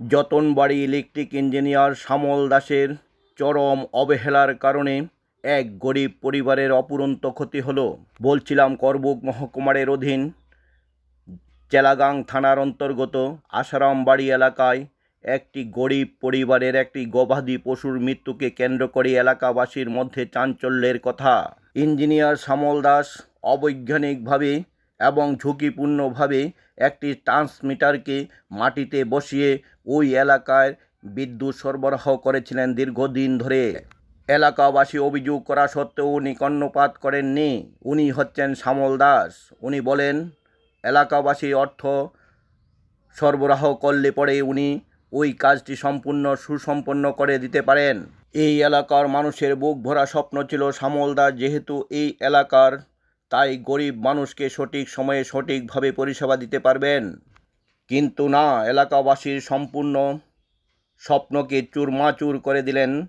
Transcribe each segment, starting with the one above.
Jatanbari electric engineer শ্যামল দাসের চরম অবহেলার কারণে এক গরিব পরিবারের অপুরন্ত ক্ষতি হলো, বলছিলাম করবুক মহকুমারের অধীন। চেলাগাং থানার অন্তর্গত আসারামবাড়ি এলাকায় একটি গরিব পরিবারের একটি গবাদি পশুর মৃত্যুকে কেন্দ্র করে এলাকাবাসীর মধ্যে চাঞ্চল্যের কথা। ইঞ্জিনিয়ার শ্যামল দাস অবৈজ্ঞানিকভাবে এবং ঝুঁকিপূর্ণভাবে একটি ট্রান্সমিটারকে মাটিতে বসিয়ে ওই এলাকায় বিদ্যুৎ সরবরাহ করেছিলেন দীর্ঘদিন ধরে। এলাকাবাসী অভিযোগ করা সত্ত্বেও উনি কর্ণপাত করেননি। উনি হচ্ছেন শ্যামল দাস। উনি বলেন, এলাকাবাসী অর্থ সরবরাহ করলে পরে উনি ওই কাজটি সম্পূর্ণ সুসম্পন্ন করে দিতে পারেন। এই এলাকার মানুষের বুক ভরা স্বপ্ন ছিল শ্যামল দাস যেহেতু এই এলাকার তাই গরিব মানুষকে সঠিক সময়ে সঠিকভাবে পরিষেবা দিতে পারবেন। কিন্তু না, এলাকাবাসীর সম্পূর্ণ স্বপ্নকে চুরমাচুর করে দিলেন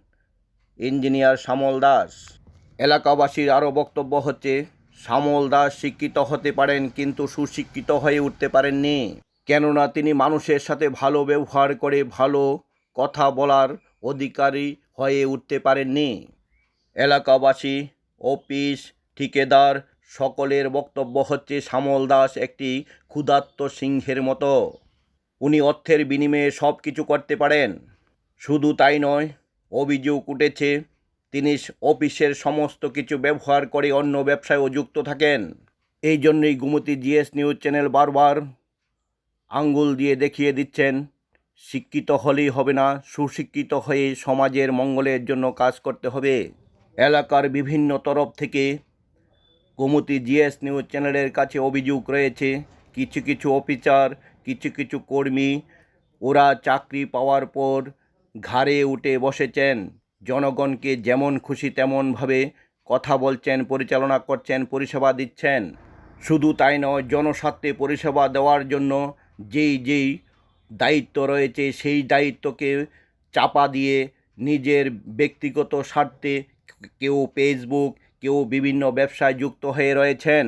ইঞ্জিনিয়ার শ্যামল দাস। এলাকাবাসীর আরও বক্তব্য হচ্ছে, শ্যামল দাস শিক্ষিত হতে পারেন কিন্তু সুশিক্ষিত হয়ে উঠতে পারেননি। কেননা তিনি মানুষের সাথে ভালো ব্যবহার করে ভালো কথা বলার অধিকারী হয়ে উঠতে পারেননি। এলাকাবাসী, অফিস, ঠিকাদার সকলের বক্তব্য হচ্ছে শ্যামল দাস একটি ক্ষুধার্ত সিংহের মতো। উনি অর্থের বিনিময়ে সব কিছু করতে পারেন। শুধু তাই নয়, অভিযোগ উঠেছে, তিনি অফিসের সমস্ত কিছু ব্যবহার করে অন্য ব্যবসায়ও যুক্ত থাকেন। এই জন্যই গুমতি জিএস নিউজ চ্যানেল বারবার আঙ্গুল দিয়ে দেখিয়ে দিচ্ছেন, শিক্ষিত হলেই হবে না, সুশিক্ষিত হয়ে সমাজের মঙ্গলের জন্য কাজ করতে হবে। এলাকার বিভিন্ন তরফ থেকে গোমতী জিএস নিউজ চ্যানেলের কাছে অভিযোগ রয়েছে, কিছু কিছু অফিসার, কিছু কিছু কর্মী, ওরা চাকরি পাওয়ার পর ঘাড়ে উঠে বসেছেন। জনগণকে যেমন খুশি তেমনভাবে কথা বলছেন, পরিচালনা করছেন, পরিষেবা দিচ্ছেন। শুধু তাই নয়, জনস্বার্থে পরিষেবা দেওয়ার জন্য যেই যেই দায়িত্ব রয়েছে, সেই দায়িত্বকে চাপা দিয়ে নিজের ব্যক্তিগত স্বার্থে কেউ ফেসবুক কেউ বিভিন্ন ব্যবসায় যুক্ত হয়ে রয়েছেন।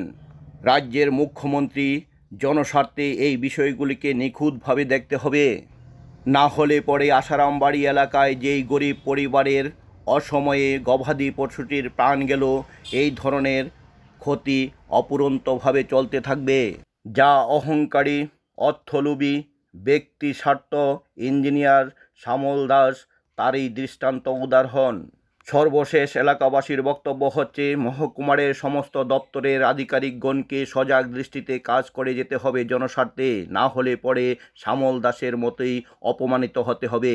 রাজ্যের মুখ্যমন্ত্রী জনস্বার্থে এই বিষয়গুলিকে নিখুঁতভাবে দেখতে হবে। না হলে পরে আসারামবাড়ি এলাকায় যেই গরিব পরিবারের অসময়ে গবাদি পশুটির প্রাণ গেল, এই ধরনের ক্ষতি অপুরন্তভাবে চলতে থাকবে। যা অহংকারী, অর্থলোভী ব্যক্তি স্বার্থ ইঞ্জিনিয়ার শ্যামল দাস তারই দৃষ্টান্ত উদাহরণ। সর্বশেষ এলাকাবাসীর বক্তব্য হচ্ছে, মহকুমারের সমস্ত দপ্তরের আধিকারিকগণকে সজাগ দৃষ্টিতে কাজ করে যেতে হবে জনস্বার্থে, না হলে পরে শ্যামল দাসের মতোই অপমানিত হতে হবে।